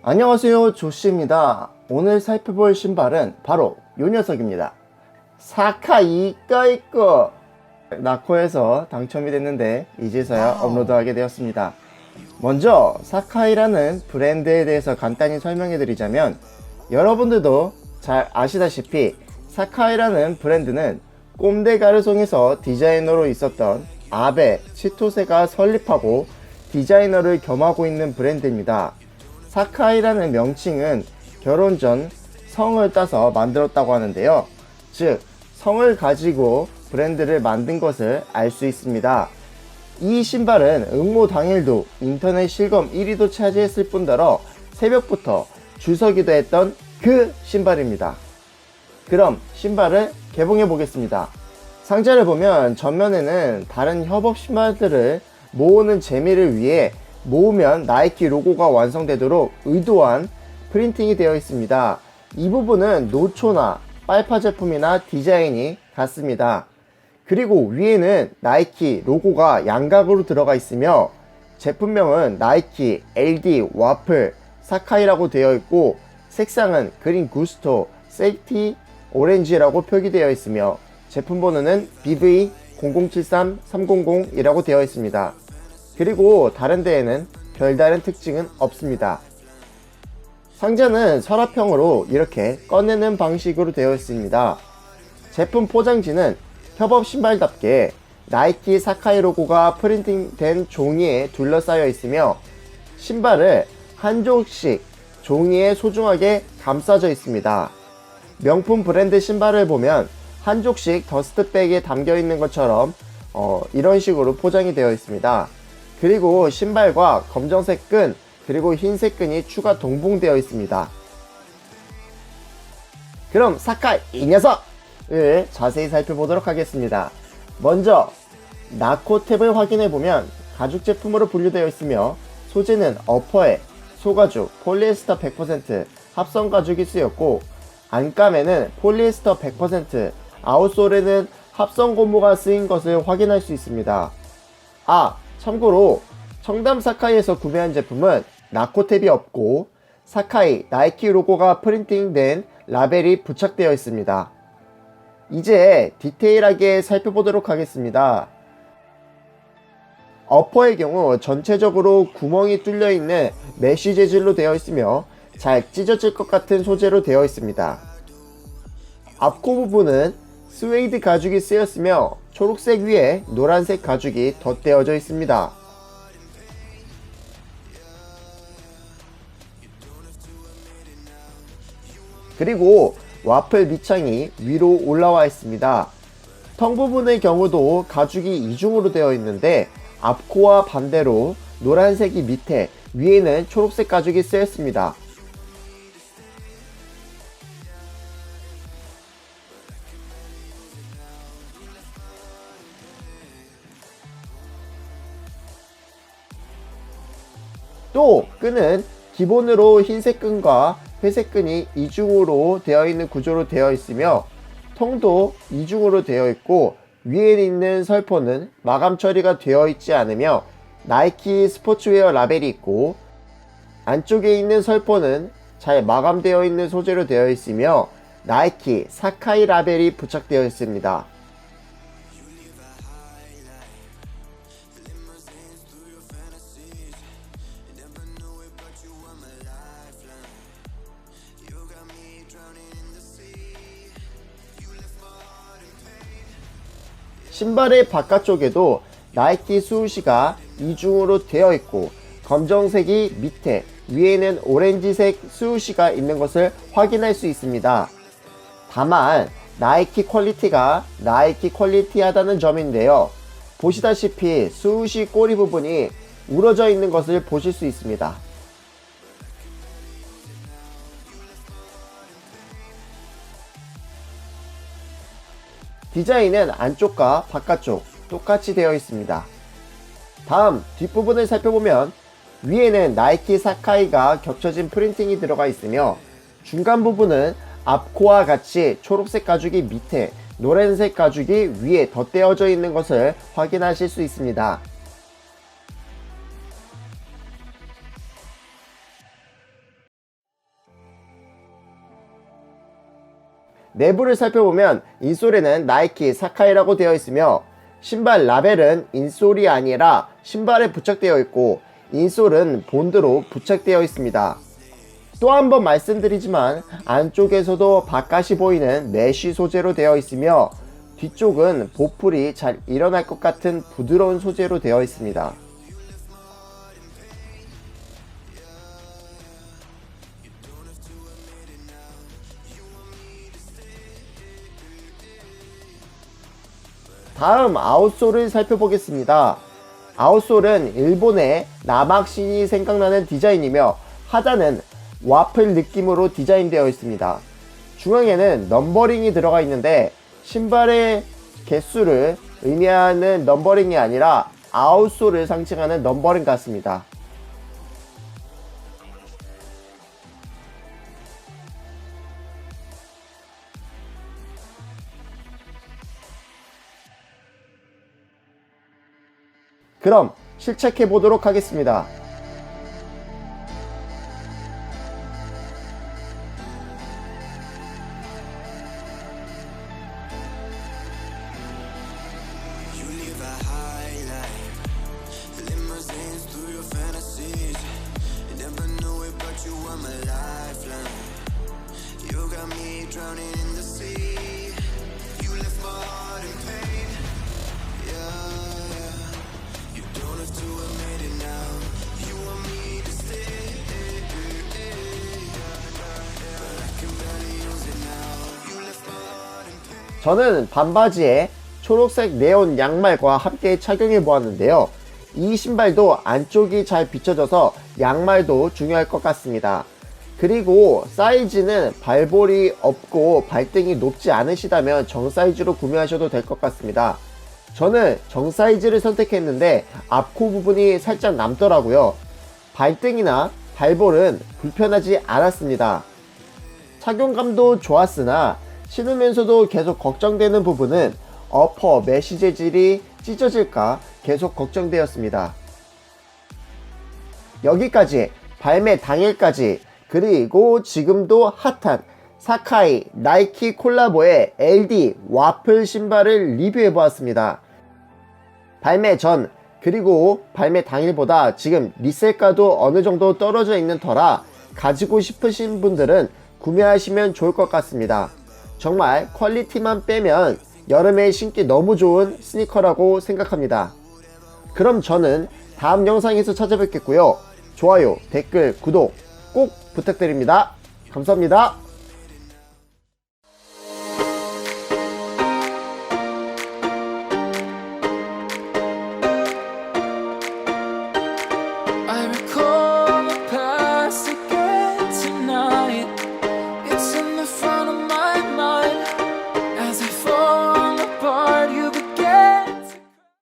안녕하세요 조씨입니다. 오늘 살펴볼 신발은 바로 이 녀석입니다. 사카이 까이꺼! 나코에서 당첨이 됐는데 이제서야 업로드하게 되었습니다. 먼저 사카이라는 브랜드에 대해서 간단히 설명해 드리자면 여러분들도 잘 아시다시피 사카이라는 브랜드는 꼼데 가르송에서 디자이너로 있었던 아베 치토세가 설립하고 디자이너를 겸하고 있는 브랜드입니다. 사카이라는 명칭은 결혼 전 성을 따서 만들었다고 하는데요. 즉, 성을 가지고 브랜드를 만든 것을 알 수 있습니다. 이 신발은 응모 당일도 인터넷 실검 1위도 차지했을 뿐더러 새벽부터 줄 서기도 했던 그 신발입니다. 그럼 신발을 개봉해 보겠습니다. 상자를 보면 전면에는 다른 협업 신발들을 모으는 재미를 위해 모으면 나이키 로고가 완성되도록 의도한 프린팅이 되어 있습니다. 이 부분은 노초나 빨파 제품이나 디자인이 같습니다. 그리고 위에는 나이키 로고가 양각으로 들어가 있으며 제품명은 나이키 LD 와플 사카이라고 되어 있고 색상은 그린 구스토 세이티 오렌지라고 표기되어 있으며 제품 번호는 BV 0073300이라고 되어 있습니다. 그리고 다른 데에는 별다른 특징은 없습니다. 상자는 서랍형으로 이렇게 꺼내는 방식으로 되어 있습니다. 제품 포장지는 협업 신발답게 나이키 사카이 로고가 프린팅된 종이에 둘러싸여 있으며 신발을 한 쪽씩 종이에 소중하게 감싸져 있습니다. 명품 브랜드 신발을 보면 한 쪽씩 더스트백에 담겨 있는 것처럼 어, 이런 식으로 포장이 되어 있습니다. 그리고 신발과 검정색 끈 그리고 흰색 끈이 추가 동봉되어 있습니다. 그럼 사카이 이 녀석을 자세히 살펴보도록 하겠습니다. 먼저 나코 탭을 확인해 보면 가죽 제품으로 분류되어 있으며 소재는 어퍼에 소가죽 폴리에스터 100% 합성 가죽이 쓰였고 안감에는 폴리에스터 100% 아웃솔에는 합성 고무가 쓰인 것을 확인할 수 있습니다. 아, 참고로 청담 사카이에서 구매한 제품은 나코탭이 없고 사카이 나이키 로고가 프린팅된 라벨이 부착되어 있습니다. 이제 디테일하게 살펴보도록 하겠습니다. 어퍼의 경우 전체적으로 구멍이 뚫려 있는 메쉬 재질로 되어 있으며 잘 찢어질 것 같은 소재로 되어 있습니다. 앞코 부분은 스웨이드 가죽이 쓰였으며 초록색 위에 노란색 가죽이 덧대어져 있습니다. 그리고 와플 밑창이 위로 올라와 있습니다. 텅 부분의 경우도 가죽이 이중으로 되어 있는데 앞코와 반대로 노란색이 밑에 위에는 초록색 가죽이 쓰였습니다. 또 끈은 기본으로 흰색 끈과 회색 끈이 이중으로 되어 있는 구조로 되어 있으며 통도 이중으로 되어 있고 위에 있는 설포는 마감 처리가 되어 있지 않으며 나이키 스포츠웨어 라벨이 있고 안쪽에 있는 설포는 잘 마감되어 있는 소재로 되어 있으며 나이키 사카이 라벨이 부착되어 있습니다. 신발의 바깥쪽에도 나이키 수우시가 이중으로 되어 있고 검정색이 밑에 위에는 오렌지색 수우시가 있는 것을 확인할 수 있습니다. 다만 나이키 퀄리티가 나이키 퀄리티하다는 점인데요. 보시다시피 수우시 꼬리 부분이 우러져 있는 것을 보실 수 있습니다. 디자인은 안쪽과 바깥쪽 똑같이 되어 있습니다. 다음 뒷부분을 살펴보면 위에는 나이키 사카이가 겹쳐진 프린팅이 들어가 있으며 중간 부분은 앞코와 같이 초록색 가죽이 밑에 노란색 가죽이 위에 덧대어져 있는 것을 확인하실 수 있습니다. 내부를 살펴보면 인솔에는 나이키 사카이라고 되어 있으며 신발 라벨은 인솔이 아니라 신발에 부착되어 있고 인솔은 본드로 부착되어 있습니다. 또 한 번 말씀드리지만 안쪽에서도 바깥이 보이는 메쉬 소재로 되어 있으며 뒤쪽은 보풀이 잘 일어날 것 같은 부드러운 소재로 되어 있습니다. 다음 아웃솔을 살펴보겠습니다. 아웃솔은 일본의 남학신이 생각나는 디자인이며 하단은 와플 느낌으로 디자인되어 있습니다. 중앙에는 넘버링이 들어가 있는데 신발의 개수를 의미하는 넘버링이 아니라 아웃솔을 상징하는 넘버링 같습니다. 그럼 실착해 보도록 하겠습니다. The sea. You left my heart in pain. 저는 반바지에 초록색 네온 양말과 함께 착용해 보았는데요. 이 신발도 안쪽이 잘 비춰져서 양말도 중요할 것 같습니다. 그리고 사이즈는 발볼이 없고 발등이 높지 않으시다면 정 사이즈로 구매하셔도 될 것 같습니다. 저는 정 사이즈를 선택했는데 앞코 부분이 살짝 남더라고요. 발등이나 발볼은 불편하지 않았습니다. 착용감도 좋았으나 신으면서도 계속 걱정되는 부분은 어퍼 메쉬 재질이 찢어질까 계속 걱정되었습니다. 여기까지 발매 당일까지 그리고 지금도 핫한 사카이 나이키 콜라보의 LD 와플 신발을 리뷰해 보았습니다. 발매 전 그리고 발매 당일보다 지금 리셀가도 어느 정도 떨어져 있는 터라 가지고 싶으신 분들은 구매하시면 좋을 것 같습니다. 정말 퀄리티만 빼면 여름에 신기 너무 좋은 스니커라고 생각합니다. 그럼 저는 다음 영상에서 찾아뵙겠고요. 좋아요, 댓글, 구독 꼭 부탁드립니다. 감사합니다.